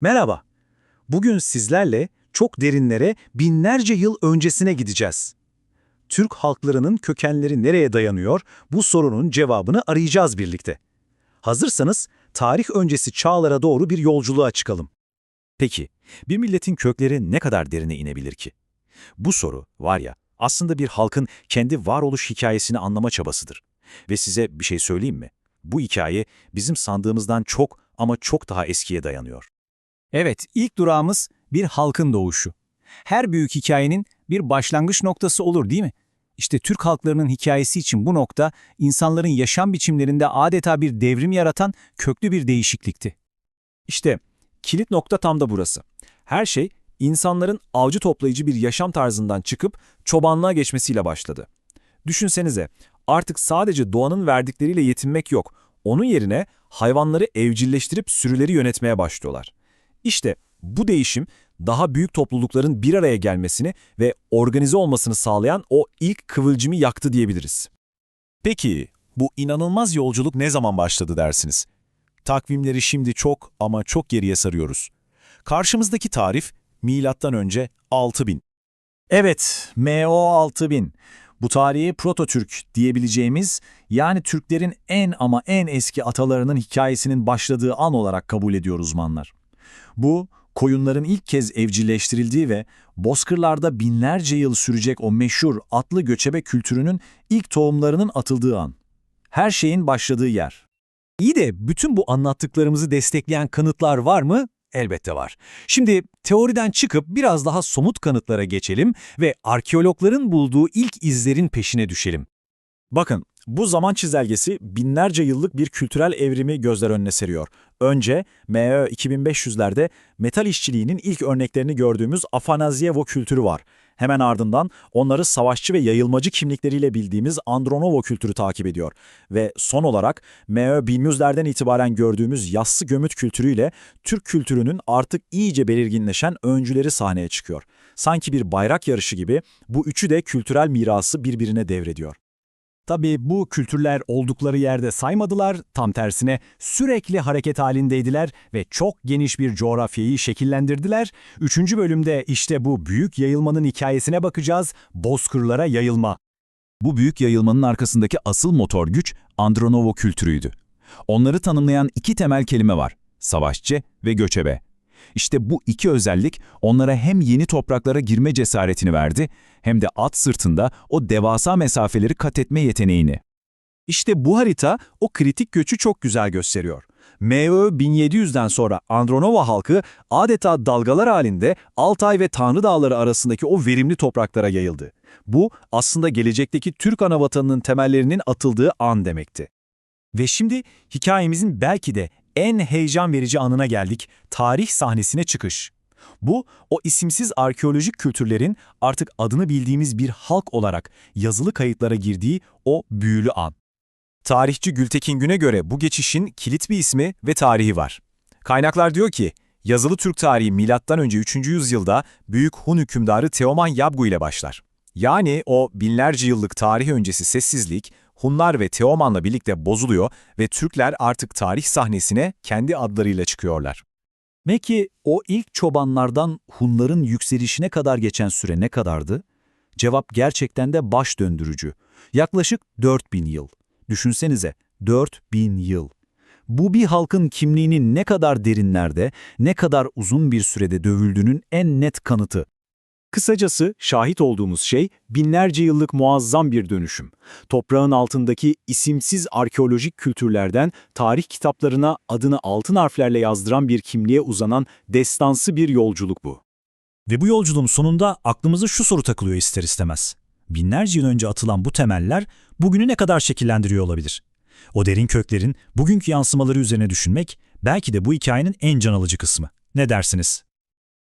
Merhaba. Bugün sizlerle çok derinlere binlerce yıl öncesine gideceğiz. Türk halklarının kökenleri nereye dayanıyor? Bu sorunun cevabını arayacağız birlikte. Hazırsanız tarih öncesi çağlara doğru bir yolculuğa çıkalım. Peki, bir milletin kökleri ne kadar derine inebilir ki? Bu soru, var ya, aslında bir halkın kendi varoluş hikayesini anlama çabasıdır. Ve size bir şey söyleyeyim mi? Bu hikaye bizim sandığımızdan çok ama çok daha eskiye dayanıyor. Evet, ilk durağımız bir halkın doğuşu. Her büyük hikayenin bir başlangıç noktası olur değil mi? İşte Türk halklarının hikayesi için bu nokta, insanların yaşam biçimlerinde adeta bir devrim yaratan köklü bir değişiklikti. İşte kilit nokta tam da burası. Her şey insanların avcı toplayıcı bir yaşam tarzından çıkıp çobanlığa geçmesiyle başladı. Düşünsenize, artık sadece doğanın verdikleriyle yetinmek yok. Onun yerine hayvanları evcilleştirip sürüleri yönetmeye başlıyorlar. İşte bu değişim daha büyük toplulukların bir araya gelmesini ve organize olmasını sağlayan o ilk kıvılcımı yaktı diyebiliriz. Peki bu inanılmaz yolculuk ne zaman başladı dersiniz? Takvimleri şimdi çok ama çok geriye sarıyoruz. Karşımızdaki tarif milattan önce 6000. Evet, MO 6000. Bu tarihi Proto-Türk diyebileceğimiz, yani Türklerin en ama en eski atalarının hikayesinin başladığı an olarak kabul ediyor uzmanlar. Bu, koyunların ilk kez evcilleştirildiği ve bozkırlarda binlerce yıl sürecek o meşhur atlı göçebe kültürünün ilk tohumlarının atıldığı an. Her şeyin başladığı yer. İyi de bütün bu anlattıklarımızı destekleyen kanıtlar var mı? Elbette var. Şimdi teoriden çıkıp biraz daha somut kanıtlara geçelim ve arkeologların bulduğu ilk izlerin peşine düşelim. Bakın, bu zaman çizelgesi binlerce yıllık bir kültürel evrimi gözler önüne seriyor. Önce MÖ 2500'lerde metal işçiliğinin ilk örneklerini gördüğümüz Afanasyevo kültürü var. Hemen ardından onları savaşçı ve yayılmacı kimlikleriyle bildiğimiz Andronovo kültürü takip ediyor. Ve son olarak MÖ 1100'lerden itibaren gördüğümüz yassı gömüt kültürüyle Türk kültürünün artık iyice belirginleşen öncüleri sahneye çıkıyor. Sanki bir bayrak yarışı gibi bu üçü de kültürel mirası birbirine devrediyor. Tabii bu kültürler oldukları yerde saymadılar, tam tersine sürekli hareket halindeydiler ve çok geniş bir coğrafyayı şekillendirdiler. Üçüncü bölümde işte bu büyük yayılmanın hikayesine bakacağız, bozkırlara yayılma. Bu büyük yayılmanın arkasındaki asıl motor güç Andronovo kültürüydü. Onları tanımlayan iki temel kelime var, savaşçı ve göçebe. İşte bu iki özellik onlara hem yeni topraklara girme cesaretini verdi, hem de at sırtında o devasa mesafeleri kat etme yeteneğini. İşte bu harita o kritik göçü çok güzel gösteriyor. MÖ 1700'den sonra Andronova halkı adeta dalgalar halinde Altay ve Tanrı Dağları arasındaki o verimli topraklara yayıldı. Bu aslında gelecekteki Türk anavatanının temellerinin atıldığı an demekti. Ve şimdi hikayemizin belki de en heyecan verici anına geldik, tarih sahnesine çıkış. Bu, o isimsiz arkeolojik kültürlerin artık adını bildiğimiz bir halk olarak yazılı kayıtlara girdiği o büyülü an. Tarihçi Gültekin Gün'e göre bu geçişin kilit bir ismi ve tarihi var. Kaynaklar diyor ki, yazılı Türk tarihi önce 3. yüzyılda Büyük Hun hükümdarı Teoman Yabgu ile başlar. Yani o binlerce yıllık tarih öncesi sessizlik Hunlar ve Teoman'la birlikte bozuluyor ve Türkler artık tarih sahnesine kendi adlarıyla çıkıyorlar. Peki o ilk çobanlardan Hunların yükselişine kadar geçen süre ne kadardı? Cevap gerçekten de baş döndürücü. Yaklaşık 4000 yıl. Düşünsenize 4000 yıl. Bu bir halkın kimliğinin ne kadar derinlerde, ne kadar uzun bir sürede dövüldüğünün en net kanıtı. Kısacası şahit olduğumuz şey binlerce yıllık muazzam bir dönüşüm. Toprağın altındaki isimsiz arkeolojik kültürlerden tarih kitaplarına adını altın harflerle yazdıran bir kimliğe uzanan destansı bir yolculuk bu. Ve bu yolculuğun sonunda aklımıza şu soru takılıyor ister istemez. Binlerce yıl önce atılan bu temeller bugünü ne kadar şekillendiriyor olabilir? O derin köklerin bugünkü yansımaları üzerine düşünmek belki de bu hikayenin en can alıcı kısmı. Ne dersiniz?